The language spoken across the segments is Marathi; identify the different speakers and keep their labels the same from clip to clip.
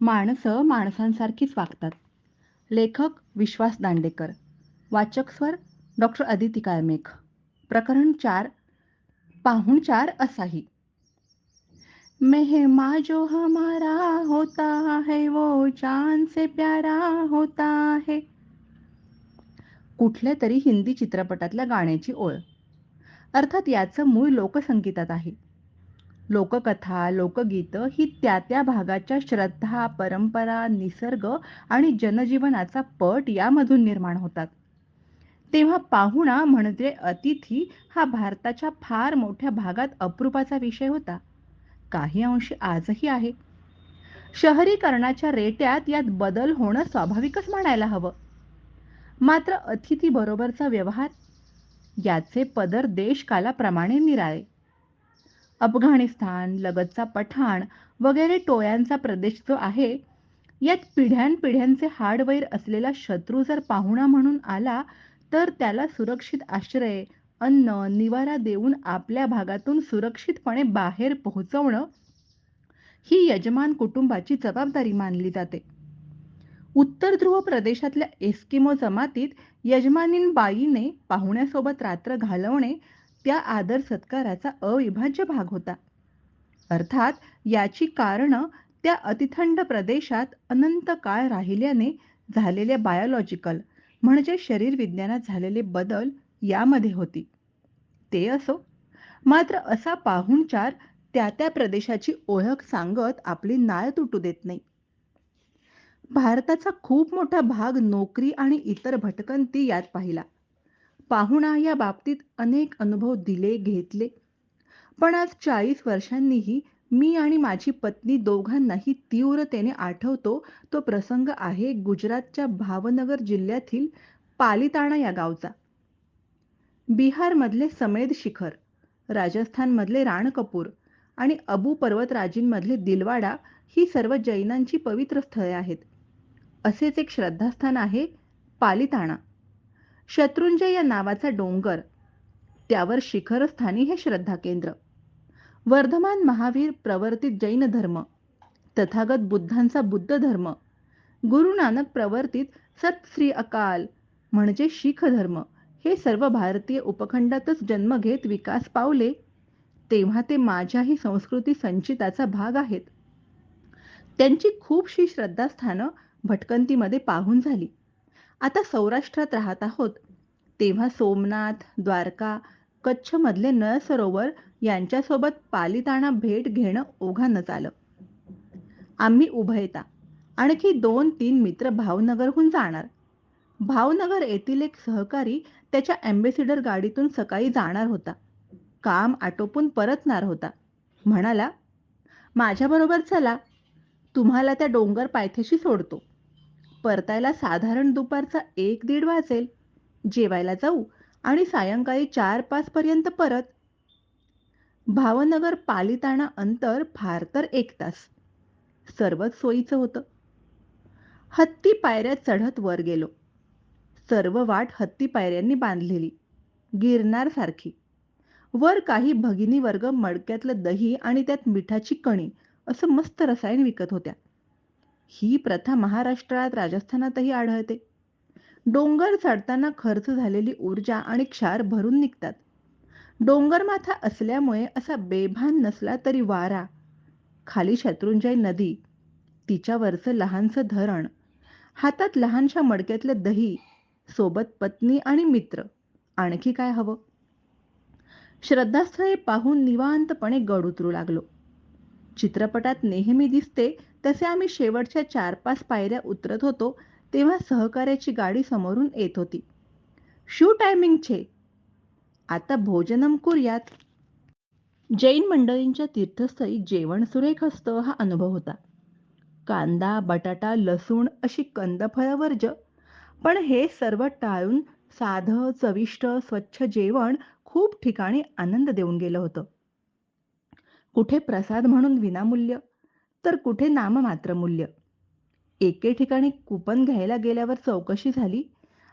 Speaker 1: माणसं माणसांसारखीच वागतात. लेखक विश्वास दांडेकर वाचक स्वर डॉक्टर अदिती काळमेघ प्रकरण चार पाहुण चार असाही. मेहमा जो हमारा होता है वो चांद से प्यारा होता है. कुठल्या तरी हिंदी चित्रपटातल्या गाण्याची ओळ. अर्थात याचं मूळ लोकसंगीतात आहे. लोककथा लोकगीतं ही त्या त्या भागाच्या श्रद्धा परंपरा निसर्ग आणि जनजीवनाचा पट यामधून निर्माण होतात. तेव्हा पाहुणा म्हणजे अतिथी हा भारताच्या फार मोठ्या भागात अप्रूपाचा विषय होता. काही अंशी आजही आहे. शहरीकरणाच्या रेट्यात यात बदल होणं स्वाभाविकच म्हणायला हवं. मात्र अतिथी बरोबरचा व्यवहार याचे पदर देशकालाप्रमाणे निराळे. अफगाणिस्तान लगतचा पठाण वगैरे टोळ्यांचा प्रदेश जो आहे यात पिढ्यानपिढ्यांचे हाडवैर असलेला शत्रू जर पाहुणा म्हणून आला तर त्याला सुरक्षित आश्रय अन्न निवारा देऊन आपल्या भागातून सुरक्षितपणे बाहेर पोहोचवणं ही यजमान कुटुंबाची जबाबदारी मानली जाते. उत्तर ध्रुव प्रदेशातल्या एस्किमो जमातीत यजमानीन बाईने पाहुण्यासोबत रात्र घालवणे त्या आदर सत्काराचा अविभाज्य भाग होता. अर्थात याची कारणं त्या अतिथंड प्रदेशात अनंत काळ राहिल्याने झालेले बायोलॉजिकल म्हणजे शरीर विज्ञानात झालेले बदल यामध्ये होती. ते असो. मात्र असा पाहुणचार त्या त्या प्रदेशाची ओळख सांगत आपली नाळ तुटू देत नाही. भारताचा खूप मोठा भाग नोकरी आणि इतर भटकंती यात पाहिला. पाहुणा या बाबतीत अनेक अनुभव दिले घेतले. पण आज चाळीस वर्षांनीही मी आणि माझी पत्नी दोघांनाही तीव्रतेने आठवतो तो प्रसंग आहे गुजरातच्या भावनगर जिल्ह्यातील पालिताणा या गावचा. बिहारमधले समेद शिखर राजस्थानमधले राणकपूर आणि अबू पर्वतराजींमधले दिलवाडा ही सर्व जैनांची पवित्र स्थळे आहेत. असेच एक श्रद्धास्थान आहे पालिताणा. शत्रुंजय या नावाचा डोंगर त्यावर शिखरस्थानी हे श्रद्धा केंद्र वर्धमान महावीर प्रवर्तित जैन धर्म तथागत बुद्धांचा बुद्ध धर्म. गुरु नानक प्रवर्तित सत श्री अकाल म्हणजे शीख धर्म. हे सर्व भारतीय उपखंडातच जन्म घेत विकास पावले तेव्हा ते माझ्याही संस्कृती संचिताचा भाग आहेत. त्यांची खूपशी श्रद्धास्थानं भटकंतीमध्ये पाहून झाली. आता सौराष्ट्रात राहत आहोत. तेव्हा सोमनाथ द्वारका कच्छमधले नळ सरोवर यांच्यासोबत पालिताणा भेट घेणं ओघानच आलं. आम्ही उभयता आणखी दोन तीन मित्र भावनगरहून जाणार. भावनगर येथील एक सहकारी त्याच्या अँबेसिडर गाडीतून सकाळी जाणार होता. काम आटोपून परतणार होता. म्हणाला माझ्याबरोबर चला. तुम्हाला त्या डोंगर पायथ्याशी सोडतो. परतायला साधारण दुपारचा एक दीड वाजेल. जेवायला जाऊ आणि सायंकाळी चार पाच पर्यंत परत. भावनगर पालिताणा अंतर फार तर एक तास. सर्वच सोयीचं होतं. हत्ती पायऱ्या चढत वर गेलो. सर्व वाट हत्ती पायऱ्यांनी बांधलेली. गिरनार सारखी. वर काही भगिनी वर्ग मडक्यातलं दही आणि त्यात मिठाची कणी असं मस्त रसायन विकत होत्या. ही प्रथा महाराष्ट्रात राजस्थानातही आढळते. डोंगर चढताना खर्च झालेली ऊर्जा आणि क्षार भरून निघतात. डोंगरमाथा असल्यामुळे असा बेभान नसला तरी वारा खाली शत्रुंजय नदी तिच्यावरचं लहानसं धरण हातात लहानशा मडक्यातलं दही सोबत पत्नी आणि मित्र आणखी काय हवं? श्रद्धास्थळे पाहून निवांतपणे गड उतरू लागलो. चित्रपटात नेहमी दिसते तसे आम्ही शेवटच्या चार पाच पायऱ्या उतरत होतो तेव्हा सहकार्याची गाडी समोरून येत होती. शू टायमिंग छे आता भोजनम कुर्यात. जैन मंडळींच्या तीर्थस्थळी जेवण सुरेख असतं हा अनुभव होता. कांदा बटाटा लसूण अशी कंदफळं वर्ज. पण हे सर्व टाळून साधं चविष्ट स्वच्छ जेवण खूप ठिकाणी आनंद देऊन गेलं होतं. कुठे प्रसाद म्हणून विनामूल्य तर कुठे नाममात्र मूल्य एके ठिकाणी कुपन घ्यायला गेल्यावर चौकशी झाली.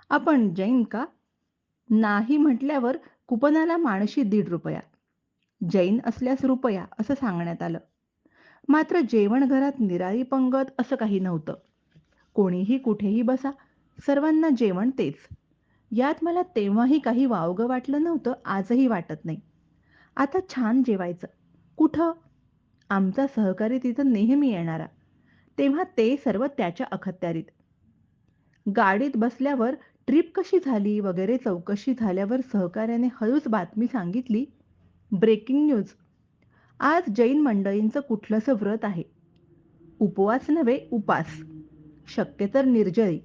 Speaker 1: आपण जैन का? नाही म्हटल्यावर कुपनाला माणशी दीड रुपया जैन असल्यास रुपया असं सांगण्यात आलं. मात्र जेवण घरात निराळी पंगत असं काही नव्हतं. कोणीही कुठेही बसा सर्वांना जेवण तेच. यात मला तेव्हाही काही वावगं वाटलं नव्हतं आजही वाटत नाही. आता छान जेवायचं. कुठं? आमचा सहकारी तिथं नेहमी येणारा. तेव्हा ते सर्व त्याच्या अखत्यारीत. गाडीत बसल्यावर ट्रिप कशी झाली वगैरे चौकशी झाल्यावर सहकार्याने हळूच बातमी सांगितली ब्रेकिंग न्यूज. आज जैन मंडळींचं कुठलंसं व्रत आहे? उपवास नव्हे उपास. शक्य तर निर्जळी.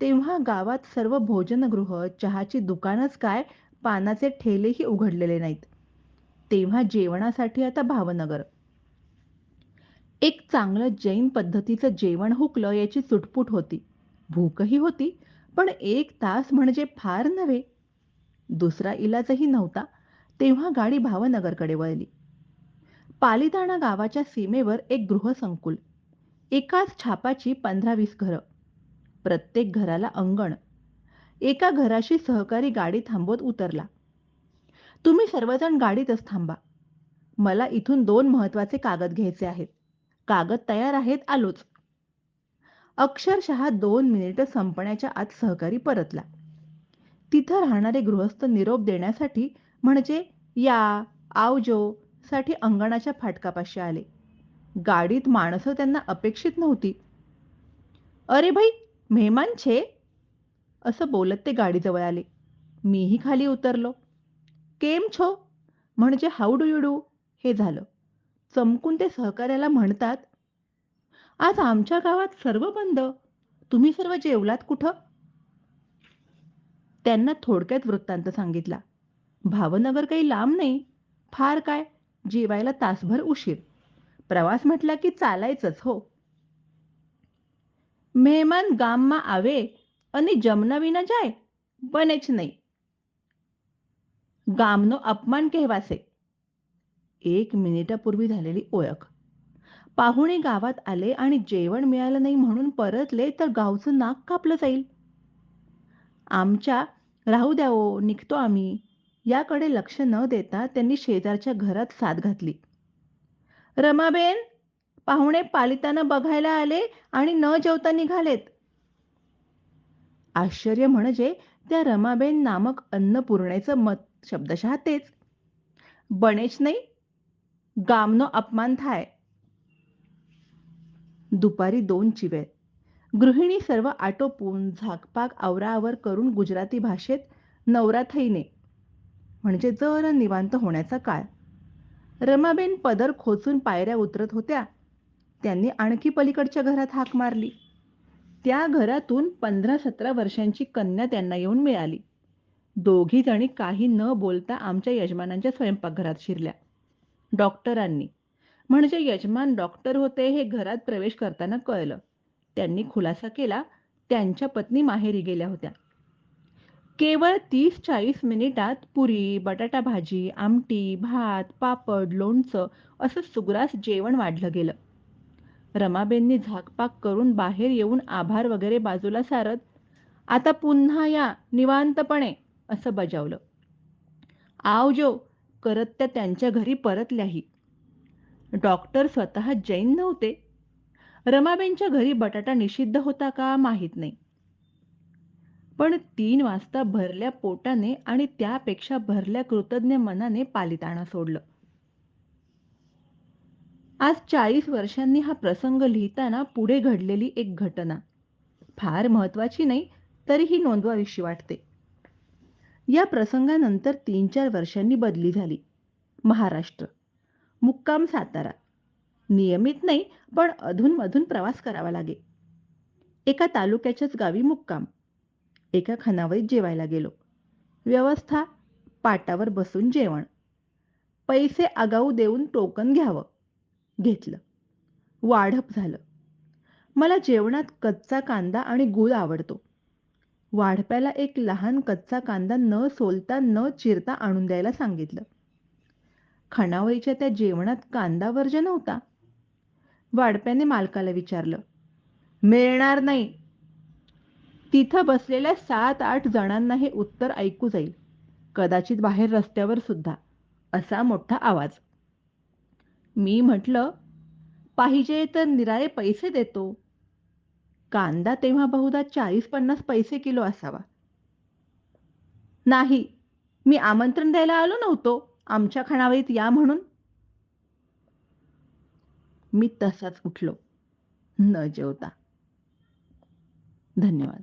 Speaker 1: तेव्हा गावात सर्व भोजनगृह चहाची दुकानच काय पानाचे ठेलेही उघडलेले नाहीत. तेव्हा जेवणासाठी आता भावनगर. एक चांगलं जैन पद्धतीचं जेवण हुकलं याची सुटपूट होती. भूकही होती पण एक तास म्हणजे फार नव्हे. दुसरा इलाजही नव्हता तेव्हा गाडी भावनगरकडे वळली. पालिताणा गावाच्या सीमेवर एक गृहसंकुल एकाच छापाची पंधरा वीस घरं प्रत्येक घराला अंगण. एका घराशी सहकारी गाडी थांबवत उतरला. तुम्ही सर्वजण गाडीतच थांबा. मला इथून दोन महत्त्वाचे कागद घ्यायचे आहेत. कागद तयार आहेत आलोच. अक्षरशः दोन मिनिटं संपण्याच्या आत सहकारी परतला. तिथं राहणारे गृहस्थ निरोप देण्यासाठी म्हणजे या आवजो साठी अंगणाच्या फाटकापाशी आले. गाडीत माणसं त्यांना अपेक्षित नव्हती. अरे भाई मेहमान छे? असं बोलत ते गाडीजवळ आले. मीही खाली उतरलो. केम छो? म्हणजे हाऊ डू यू डू? हे झालं. चमकून ते सहकार्याला म्हणतात आज आमच्या गावात सर्व बंद. तुम्ही सर्व जेवलात कुठं? त्यांना थोडक्यात वृत्तांत सांगितला. भावनगर काही लांब नाही. फार काय? जेवायला तासभर उशीर. प्रवास म्हटला की चालायचंच हो. मेहमान गाममा आवे आणि जमनाविना जाय बनेच नाही. ગામનો अपमान કહેવાશે एक मिनिटापूर्वी झालेली ओळख पाहुणे गावात आले आणि जेवण मिळालं नाही म्हणून परतले तर गावचं नाक कापलं जाईल आमच्या राहू द्यावो निघतो आम्ही याकडे लक्ष न देता त्यांनी शेजारच्या घरात साथ घातली रमाबेन पाहुणे पालिताना बघायला आले आणि न जेवता निघालेत आश्चर्य म्हणजे त्या रमाबेन नामक अन्नपूर्णेचं मत शब्दशः तेच. बनेच नाही गामनो अपमान थाय. दुपारी दोन चिवे. गृहिणी सर्व आटोपून झाकपाक आवराआवर करून गुजराती भाषेत नवराथईने म्हणजे जर निवांत होण्याचा काळ. रमाबेन पदर खोचून पायऱ्या उतरत होत्या. त्यांनी आणखी पलीकडच्या घरात हाक मारली. त्या घरातून पंधरा सतरा वर्षांची कन्या त्यांना येऊन मिळाली. दोघी जणी काही न बोलता आमच्या यजमानांच्या स्वयंपाकघरात शिरल्या. डॉक्टरांनी. म्हणजे यजमान डॉक्टर होते हे घरात प्रवेश करताना कळलं. त्यांनी खुलासा केला. त्यांच्या पत्नी माहेरी गेल्या होत्या. केवळ तीस चाळीस मिनिटात पुरी बटाटा भाजी आमटी भात पापड लोणचं असं सुग्रास जेवण वाढलं गेलं. रमाबेंनी झाकपाक करून बाहेर येऊन आभार वगैरे बाजूला सारत आता पुन्हा या निवांतपणे. असं बजावलं. आवजो करत त्या त्यांच्या घरी परतल्याही. डॉक्टर स्वतः जैन नव्हते. रमाबेनच्या घरी बटाटा निषिद्ध होता का माहीत नाही. पण तीन वाजता भरल्या पोटाने आणि त्यापेक्षा भरल्या कृतज्ञ मनाने पालिताणा सोडलं. आज चाळीस वर्षांनी हा प्रसंग लिहिताना पुढे घडलेली एक घटना. फार महत्वाची नाही तरीही नोंदवावीशी वाटते. या प्रसंगानंतर तीन चार वर्षांनी बदली झाली. महाराष्ट्र. मुक्काम सातारा. नियमित नाही पण अधूनमधून प्रवास करावा लागे. एका तालुक्याच्याच गावी मुक्काम. एका खानावळीत जेवायला गेलो. व्यवस्था पाटावर बसून जेवण. पैसे आगाऊ देऊन टोकन घ्यावं. घेतलं. वाढप झालं. मला जेवणात कच्चा कांदा आणि गूळ आवडतो. वाढप्याला एक लहान कच्चा कांदा न सोलता न चिरता आणून द्यायला सांगितलं. खणावळीच्या त्या जेवणात कांदा वर्ज नव्हता वाढप्याने मालकाला विचारलं मिळणार नाही. तिथं बसलेल्या सात आठ जणांना हे उत्तर ऐकू जाईल. कदाचित बाहेर रस्त्यावर सुद्धा. असा मोठा आवाज. मी म्हटलं पाहिजे तर निराळे पैसे देतो. कांदा तेव्हा बहुधा चाळीस पन्नास पैसे किलो असावा. नाही मी आमंत्रण द्यायला आलो नव्हतो आमच्या खाणावळीत या म्हणून. मी तसाच उठलो. न जेवता. धन्यवाद.